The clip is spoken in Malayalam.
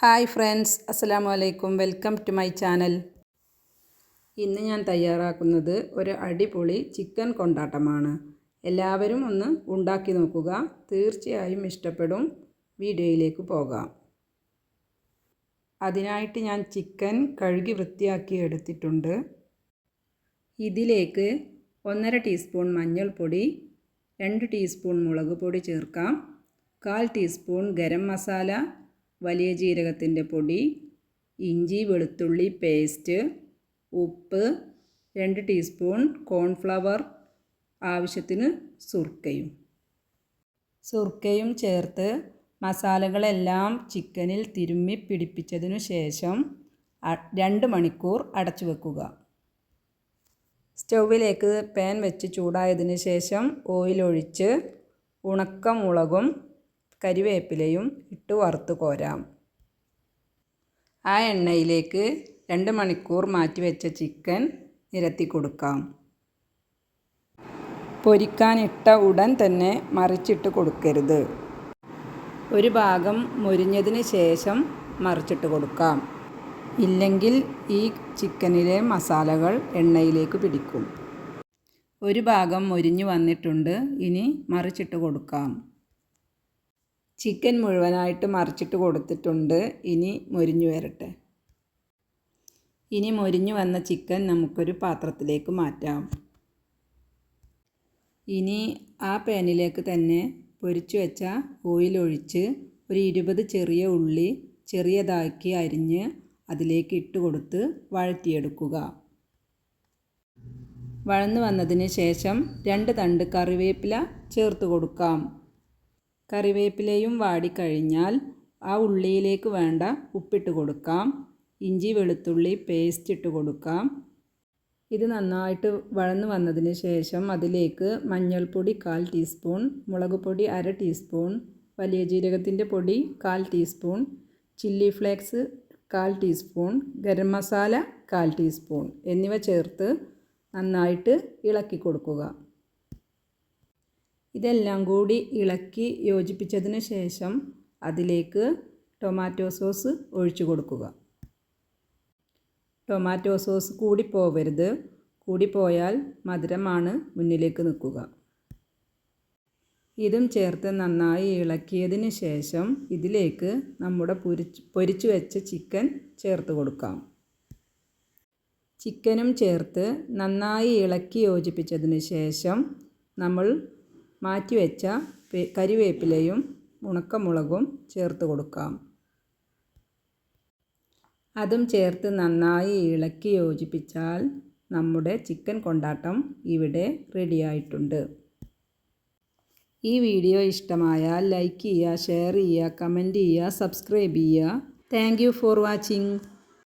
ഹായ് ഫ്രണ്ട്സ് അസ്സലാമു അലൈക്കും വെൽക്കം ടു മൈ ചാനൽ. ഇന്ന് ഞാൻ തയ്യാറാക്കുന്നത് ഒരു അടിപൊളി ചിക്കൻ കൊണ്ടാട്ടമാണ്. എല്ലാവരും ഒന്ന് ഉണ്ടാക്കി നോക്കുക. തീർച്ചയായും ഇഷ്ടപ്പെടും. വീഡിയോയിലേക്ക് പോകാം. അതിനായിട്ട് ഞാൻ ചിക്കൻ കഴുകി വൃത്തിയാക്കി എടുത്തിട്ടുണ്ട്. ഇതിലേക്ക് ഒന്നര ടീസ്പൂൺ മഞ്ഞൾപ്പൊടി രണ്ട് ടീസ്പൂൺ മുളക് പൊടി ചേർക്കാം. കാൽ ടീസ്പൂൺ ഗരം മസാല വലിയ ജീരകത്തിന്റെ പൊടി ഇഞ്ചി വെളുത്തുള്ളി പേസ്റ്റ് ഉപ്പ് രണ്ട് ടീസ്പൂൺ കോൺഫ്ലവർ ആവശ്യത്തിന് സുർക്കയും. സുർക്കയും ചേർത്ത് മസാലകളെല്ലാം ചിക്കനിൽ തിരുമ്മി പിടിപ്പിച്ചതിനു ശേഷം രണ്ട് മണിക്കൂർ അടച്ചു വെക്കുക. സ്റ്റൗവിലേക്ക് പാൻ വെച്ച് ചൂടായതിന് ശേഷം ഓയിലൊഴിച്ച് ഉണക്കമുളകും കരിവേപ്പിലയും ഇട്ട് വറുത്ത് കോരാം. ആ എണ്ണയിലേക്ക് രണ്ട് മണിക്കൂർ മാറ്റി വെച്ച ചിക്കൻ നിരത്തി കൊടുക്കാം. പൊരിക്കാനിട്ട ഉടൻ തന്നെ മറിച്ചിട്ട് കൊടുക്കരുത്. ഒരു ഭാഗം മുരിഞ്ഞതിന് ശേഷം മറിച്ചിട്ട് കൊടുക്കാം. ഇല്ലെങ്കിൽ ഈ ചിക്കനിലെ മസാലകൾ എണ്ണയിലേക്ക് പിടിക്കും. ഒരു ഭാഗം മൊരിഞ്ഞു വന്നിട്ടുണ്ട്. ഇനി മറിച്ചിട്ട് കൊടുക്കാം. ചിക്കൻ മുഴുവനായിട്ട് മറിച്ചിട്ട് കൊടുത്തിട്ടുണ്ട്. ഇനി മൊരിഞ്ഞു വരട്ടെ. ഇനി മൊരിഞ്ഞു വന്ന ചിക്കൻ നമുക്കൊരു പാത്രത്തിലേക്ക് മാറ്റാം. ഇനി ആ പാനിലേക്ക് തന്നെ പൊരിച്ചു വെച്ച ഓയിലൊഴിച്ച് ഒരു ഇരുപത് ചെറിയ ഉള്ളി ചെറിയതാക്കി അരിഞ്ഞ് അതിലേക്ക് ഇട്ട് കൊടുത്ത് വഴറ്റിയെടുക്കുക. വഴന്നു വന്നതിന് ശേഷം രണ്ട് തണ്ട് കറിവേപ്പില ചേർത്ത് കൊടുക്കാം. കറിവേപ്പിലയും വാടിക്കഴിഞ്ഞാൽ ആ ഉള്ളിയിലേക്ക് വേണ്ട ഉപ്പിട്ട് കൊടുക്കാം. ഇഞ്ചി വെളുത്തുള്ളി പേസ്റ്റ് ഇട്ട് കൊടുക്കാം. ഇത് നന്നായിട്ട് വഴന്നു വന്നതിന് ശേഷം അതിലേക്ക് മഞ്ഞൾപ്പൊടി കാൽ ടീസ്പൂൺ മുളക് പൊടി അര ടീസ്പൂൺ വലിയ ജീരകത്തിന്റെ പൊടി കാൽ ടീസ്പൂൺ ചില്ലി ഫ്ലേക്സ് കാൽ ടീസ്പൂൺ ഗരം മസാല കാൽ ടീസ്പൂൺ എന്നിവ ചേർത്ത് നന്നായിട്ട് ഇളക്കി കൊടുക്കുക. ഇതെല്ലാം കൂടി ഇളക്കി യോജിപ്പിച്ചതിന് ശേഷം അതിലേക്ക് ടൊമാറ്റോ സോസ് ഒഴിച്ചു കൊടുക്കുക. ടൊമാറ്റോ സോസ് കൂടി പോവരുത്. കൂടിപ്പോയാൽ മധുരമാണ് മുന്നിലേക്ക് നിൽക്കുക. ഇതും ചേർത്ത് നന്നായി ഇളക്കിയതിന് ശേഷം ഇതിലേക്ക് നമ്മുടെ പൊരിച്ച് പൊരിച്ചു വെച്ച ചിക്കൻ ചേർത്ത് കൊടുക്കാം. ചിക്കനും ചേർത്ത് നന്നായി ഇളക്കി യോജിപ്പിച്ചതിന് ശേഷം നമ്മൾ മാറ്റിവെച്ച കരിവേപ്പിലയും ഉണക്കമുളകും ചേർത്ത് കൊടുക്കാം. അതും ചേർത്ത് നന്നായി ഇളക്കി യോജിപ്പിച്ചാൽ നമ്മുടെ ചിക്കൻ കൊണ്ടാട്ടം ഇവിടെ റെഡിയായിട്ടുണ്ട്. ഈ വീഡിയോ ഇഷ്ടമായാൽ ലൈക്ക് ചെയ്യുക ഷെയർ ചെയ്യുക കമന്റ് ചെയ്യുക സബ്സ്ക്രൈബ് ചെയ്യുക. Thank for watching.